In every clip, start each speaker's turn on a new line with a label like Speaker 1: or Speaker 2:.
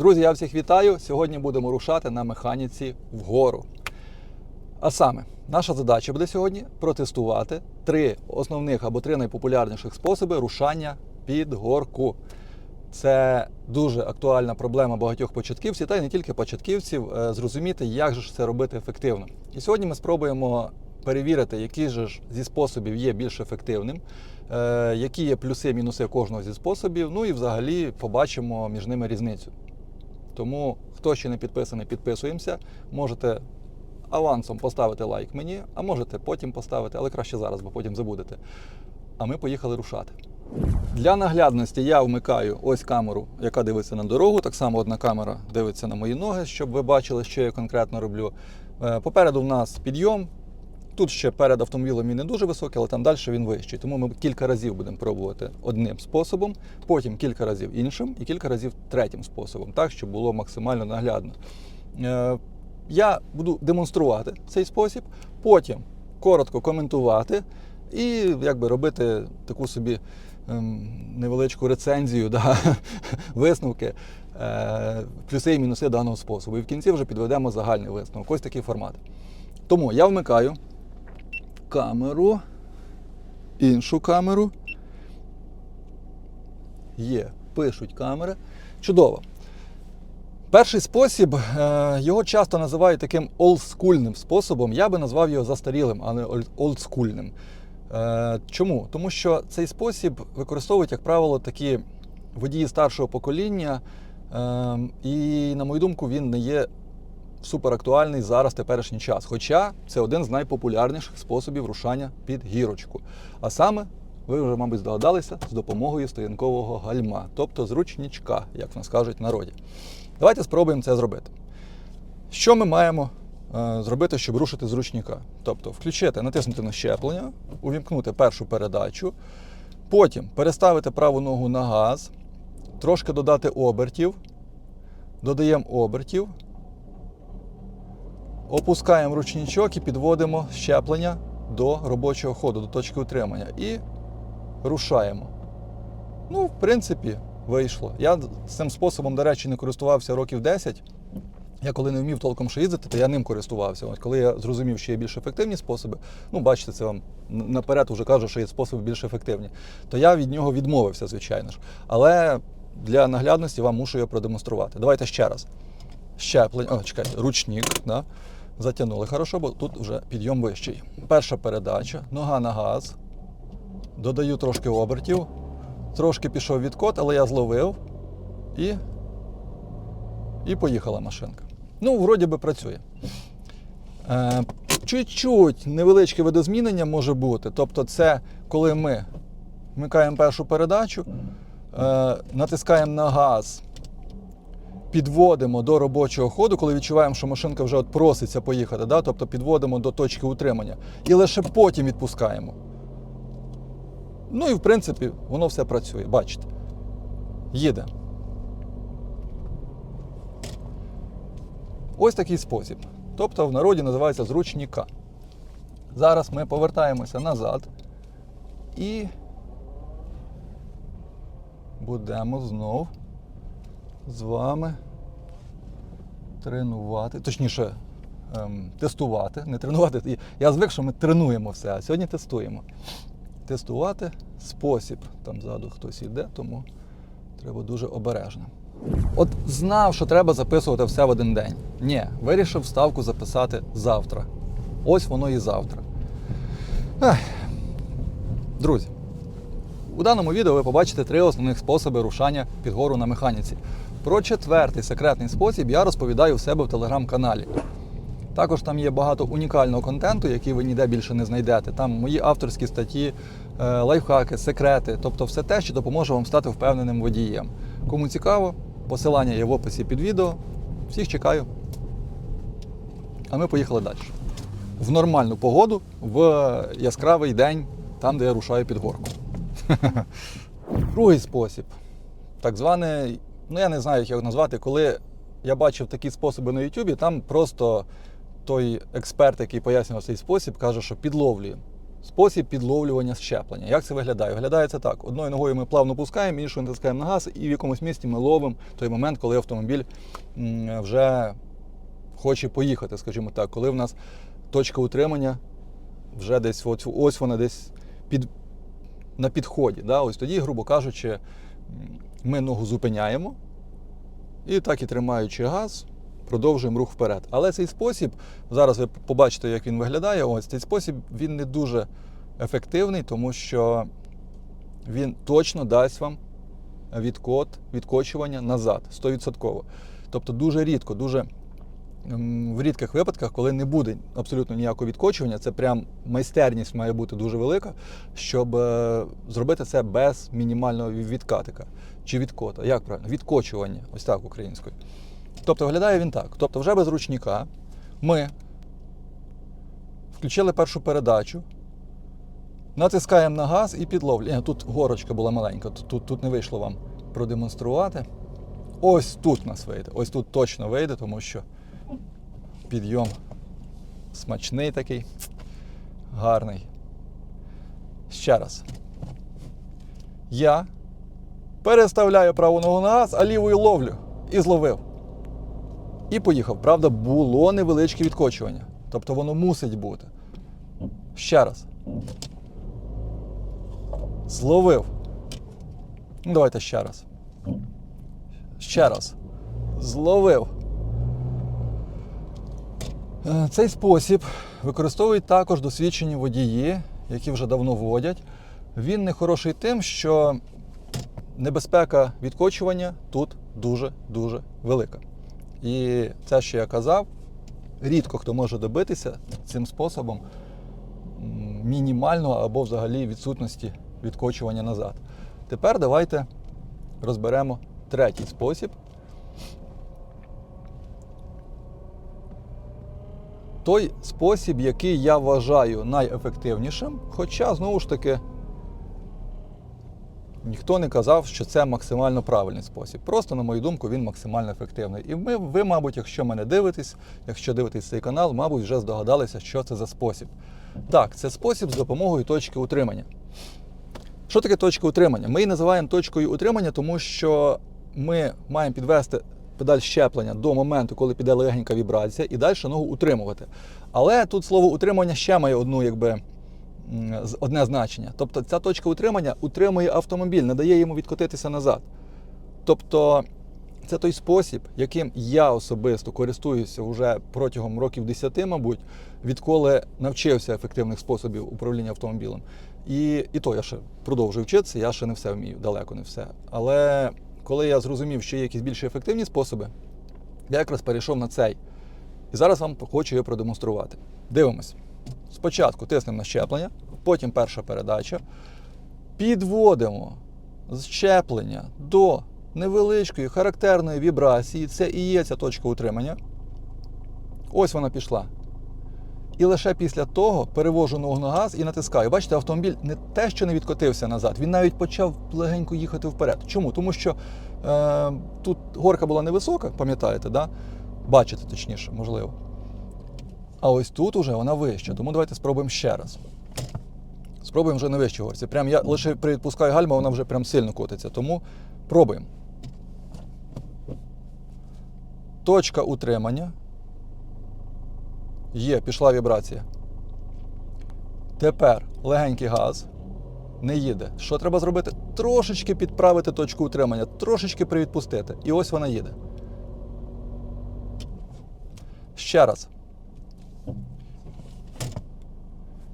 Speaker 1: Друзі, я всіх вітаю. Сьогодні будемо рушати на механіці вгору. А саме, наша задача буде сьогодні протестувати три основних або три найпопулярніших способи рушання під горку. Це дуже актуальна проблема багатьох початківців, та й не тільки початківців, е, зрозуміти, як же ж це робити ефективно. І сьогодні ми спробуємо перевірити, же ж зі способів є більш ефективним, е, які є плюси і мінуси кожного зі способів. Ну і взагалі побачимо між ними різницю. Тому, хто ще не підписаний, підписуємося. Можете авансом поставити лайк мені, а можете потім поставити, але краще зараз, бо потім забудете. А ми поїхали рушати. Для наглядності я вмикаю ось камеру, яка дивиться на дорогу. Так само одна камера дивиться на мої ноги, щоб ви бачили, що я конкретно роблю. Е, Попереду в нас підйом. Тут ще перед автомобілем він не дуже високий, але там далі він вищий. Тому ми кілька разів будемо пробувати одним способом, потім кілька разів іншим і кілька разів третім способом, так, щоб було максимально наглядно. Е, Я буду демонструвати цей спосіб, потім коротко коментувати і якби робити таку собі ем, невеличку рецензію, да, висновки, е, плюси і мінуси даного способу. І в кінці вже підведемо загальний висновок. Ось такий формат. Тому я вмикаю камеру, іншу камеру. Є, пишуть камери. Чудово. Перший спосіб, е, його часто називають таким олдскульним способом. Я би назвав його застарілим, а не олдскульним. Е, Чому? Тому що цей спосіб використовують, як правило, такі водії старшого покоління, е, і, на мою думку, він не є суперактуальний зараз теперішній час. Хоча це один з найпопулярніших способів рушання під гірочку. А саме, ви вже, мабуть, здогадалися, з допомогою стоянкового гальма, тобто зручничка, як в нас кажуть в народі. Давайте спробуємо це зробити. Що ми маємо е, зробити, щоб рушити з ручника? Тобто включити, натиснути на щеплення, увімкнути першу передачу, потім переставити праву ногу на газ, трошки додати обертів, додаємо обертів, опускаємо ручничок і підводимо щеплення до робочого ходу, до точки утримання. І рушаємо. Ну, в принципі, вийшло. Я цим способом, до речі, не користувався років 10. Я коли не вмів толком ще їздити, то я ним користувався. От коли я зрозумів, що є більш ефективні способи, ну бачите, це вам наперед уже кажу, що є способи більш ефективні, то я від нього відмовився, звичайно ж. Але для наглядності вам мушу його продемонструвати. Давайте ще раз. Щеплення, о, чекайте, ручник, да? Затягнули хорошо, бо тут вже підйом вищий. Перша передача, нога на газ, додаю трошки обертів, трошки пішов відкот, але я зловив і, і поїхала машинка. Ну, вроді би працює. Е, чуть-чуть невеличке видозмінення може бути. Тобто, це коли ми вмикаємо першу передачу, е, натискаємо на газ, підводимо до робочого ходу, коли відчуваємо, що машинка вже от проситься поїхати, да? тобто підводимо до точки утримання. І лише потім відпускаємо. Ну і в принципі воно все працює, бачите. Їде. Ось такий спосіб. Тобто в народі називається зручника. Зараз ми повертаємося назад і будемо знов з вами тренувати, точніше, ем, тестувати, не тренувати. Я звик, що ми тренуємо все, а сьогодні тестуємо. Тестувати спосіб. Там ззаду хтось йде, тому треба дуже обережно. От знав, що треба записувати все в один день. Ні, вирішив ставку записати завтра. Ось воно і завтра. Ех. Друзі, у даному відео ви побачите три основних способи рушання під гору на механіці. Про четвертий секретний спосіб я розповідаю в себе в телеграм-каналі. Також там є багато унікального контенту, який ви ніде більше не знайдете. Там мої авторські статті, е, лайфхаки, секрети, тобто все те, що допоможе вам стати впевненим водієм. Кому цікаво, посилання є в описі під відео. Всіх чекаю. А ми поїхали далі. В нормальну погоду, в яскравий день, там, де я рушаю під горку. Другий спосіб. Так званий, ну я не знаю, як його назвати, коли я бачив такі способи на Ютубі, там просто той експерт, який пояснював цей спосіб, каже, що підловлює. спосіб підловлювання щеплення. Як це виглядає? Виглядає це так: одною ногою ми плавно пускаємо, іншою натискаємо на газ, і в якомусь місці ми ловимо той момент, коли автомобіль вже хоче поїхати, скажімо так, коли в нас точка утримання вже десь ось вона десь під, на підході. Да? Ось тоді, грубо кажучи, ми ногу зупиняємо і так і тримаючи газ, продовжуємо рух вперед. Але цей спосіб, зараз ви побачите, як він виглядає. Ось цей спосіб він не дуже ефективний, тому що він точно дасть вам відкот, відкочування назад 100%. Тобто дуже рідко, дуже в рідких випадках, коли не буде абсолютно ніякого відкочування, це прям майстерність має бути дуже велика, щоб е, зробити це без мінімального відкатика чи відкота. Як правильно? Відкочування, ось так українською. Тобто виглядає він так. Тобто, вже без ручника ми включили першу передачу, натискаємо на газ і підловлюємо. Тут горочка була маленька, тут, тут, тут не вийшло вам продемонструвати. Ось тут нас вийде. Ось тут точно вийде, тому що підйом смачний такий, гарний. Ще раз. Я переставляю праву ногу на газ, а лівою ловлю. І зловив. І поїхав. Правда, було невеличке відкочування. Тобто воно мусить бути. Ще раз. Зловив. Ну, давайте ще раз. Ще раз. Зловив. Е, Цей спосіб використовують також досвідчені водії, які вже давно водять. Він не хороший тим, що небезпека відкочування тут дуже-дуже велика. І це, що я казав, рідко хто може добитися цим способом мінімального або взагалі відсутності відкочування назад. Тепер давайте розберемо третій спосіб. Той спосіб, який я вважаю найефективнішим, хоча, знову ж таки, ніхто не казав, що це максимально правильний спосіб. Просто, на мою думку, він максимально ефективний. І ми, ви, мабуть, якщо мене дивитесь, якщо дивитесь цей канал, мабуть, вже здогадалися, що це за спосіб. Так, це спосіб з допомогою точки утримання. Що таке точка утримання? Ми її називаємо точкою утримання, тому що ми маємо підвести педаль щеплення до моменту, коли піде легенька вібрація, і далі ногу утримувати. Але тут слово утримання ще має одну, якби, одне значення. Тобто ця точка утримання утримує автомобіль, не дає йому відкотитися назад. Тобто це той спосіб, яким я особисто користуюся вже протягом років 10, мабуть, відколи навчився ефективних способів управління автомобілем. І, і то я ще продовжую вчитися, я ще не все вмію, далеко не все. Але коли я зрозумів, що є якісь більш ефективні способи, я якраз перейшов на цей. І зараз вам хочу його продемонструвати. Дивимось. Спочатку тиснемо на щеплення, потім перша передача. Підводимо щеплення до невеличкої характерної вібрації. Це і є ця точка утримання. Ось вона пішла. І лише після того перевожу ногу на газ і натискаю. Бачите, автомобіль не те, що не відкотився назад, він навіть почав легенько їхати вперед. Чому? Тому що е, тут горка була невисока, пам'ятаєте, да? бачите точніше, можливо. А ось тут уже вона вища. Тому давайте спробуємо ще раз. Спробуємо вже на вищій горці. Прям я лише відпускаю гальма, вона вже прям сильно котиться. Тому пробуємо. Точка утримання. Є, пішла вібрація. Тепер легенький газ. Не їде. Що треба зробити? Трошечки підправити точку утримання, трошечки привідпустити. І ось вона їде. Ще раз.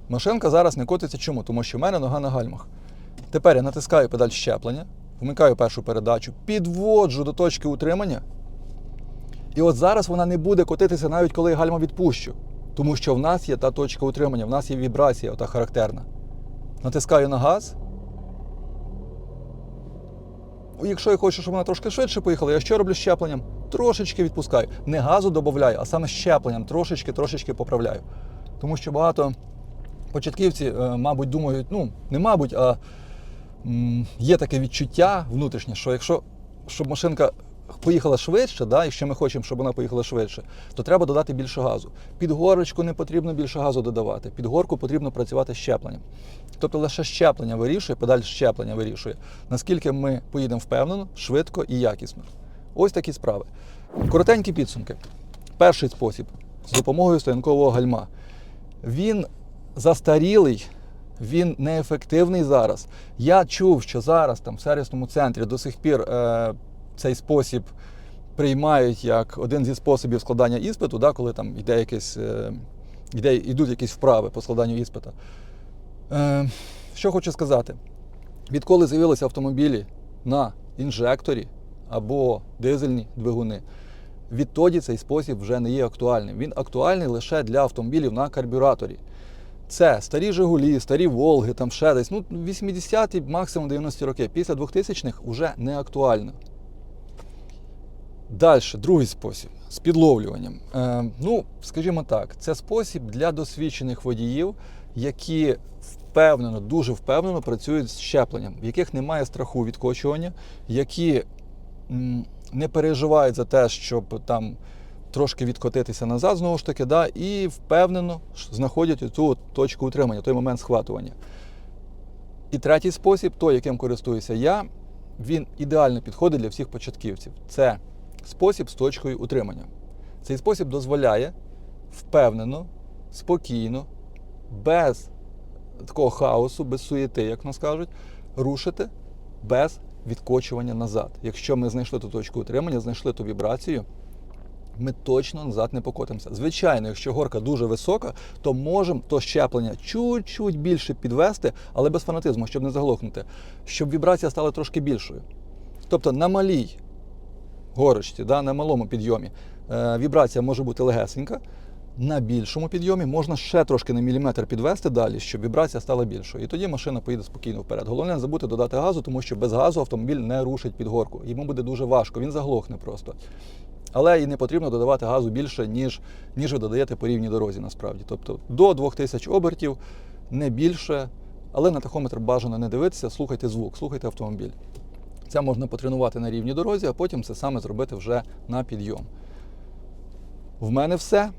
Speaker 1: Машинка зараз не котиться чому? Тому що в мене нога на гальмах. Тепер я натискаю педаль щеплення, вмикаю першу передачу, підводжу до точки утримання. І от зараз вона не буде котитися навіть коли я гальма відпущу. Тому що в нас є та точка утримання, в нас є вібрація, ота характерна. Натискаю на газ. Якщо я хочу, щоб вона трошки швидше поїхала, я що роблю щепленням? Трошечки відпускаю. Не газу додаю, а саме щепленням трошечки-трошечки поправляю. Тому що багато початківці, е, мабуть, думають, ну, не мабуть, а є таке відчуття внутрішнє, що якщо щоб машинка поїхала швидше, да, якщо ми хочемо, щоб вона поїхала швидше, то треба додати більше газу. Під горочку не потрібно більше газу додавати. Під горку потрібно працювати щепленням. Тобто лише щеплення вирішує, педаль щеплення вирішує, наскільки ми поїдемо впевнено, швидко і якісно. Ось такі справи. Коротенькі підсумки. Перший спосіб з допомогою стоянкового гальма. Він застарілий, він неефективний зараз. Я чув, що зараз там в сервісному центрі до сих пір е, цей спосіб приймають як один зі способів складання іспиту, да, коли там йде якесь, е, йде, йдуть якісь вправи по складанню іспита. Е, що хочу сказати? Відколи з'явилися автомобілі на інжекторі або дизельні двигуни, відтоді цей спосіб вже не є актуальним. Він актуальний лише для автомобілів на карбюраторі. Це старі Жигулі, старі Волги, там ще десь. Ну, 80-ті, максимум 90-ті роки. Після 2000-х вже не актуально. Далі, другий спосіб з підловлюванням. Е, ну, скажімо так, це спосіб для досвідчених водіїв, які впевнено, дуже впевнено працюють з щепленням, в яких немає страху відкочування, які м, не переживають за те, щоб там трошки відкотитися назад, знову ж таки, да, і впевнено знаходять цю точку утримання, той момент схватування. І третій спосіб, той, яким користуюся я, він ідеально підходить для всіх початківців. Це спосіб з точкою утримання. Цей спосіб дозволяє впевнено, спокійно, без такого хаосу, без суєти, як нас кажуть, рушити без відкочування назад. Якщо ми знайшли ту точку утримання, знайшли ту вібрацію, ми точно назад не покотимося. Звичайно, якщо горка дуже висока, то можемо то щеплення чуть-чуть більше підвести, але без фанатизму, щоб не заглохнути, щоб вібрація стала трошки більшою. Тобто на малій горочці, да, на малому підйомі е, вібрація може бути легесенька. На більшому підйомі можна ще трошки на міліметр підвести далі, щоб вібрація стала більшою. І тоді машина поїде спокійно вперед. Головне не забути додати газу, тому що без газу автомобіль не рушить під горку. Йому буде дуже важко, він заглохне просто. Але і не потрібно додавати газу більше, ніж, ніж ви додаєте по рівній дорозі, насправді. Тобто до 2000 обертів, не більше, але на тахометр бажано не дивитися, слухайте звук, слухайте автомобіль. Це можна потренувати на рівній дорозі, а потім це саме зробити вже на підйом. В мене все.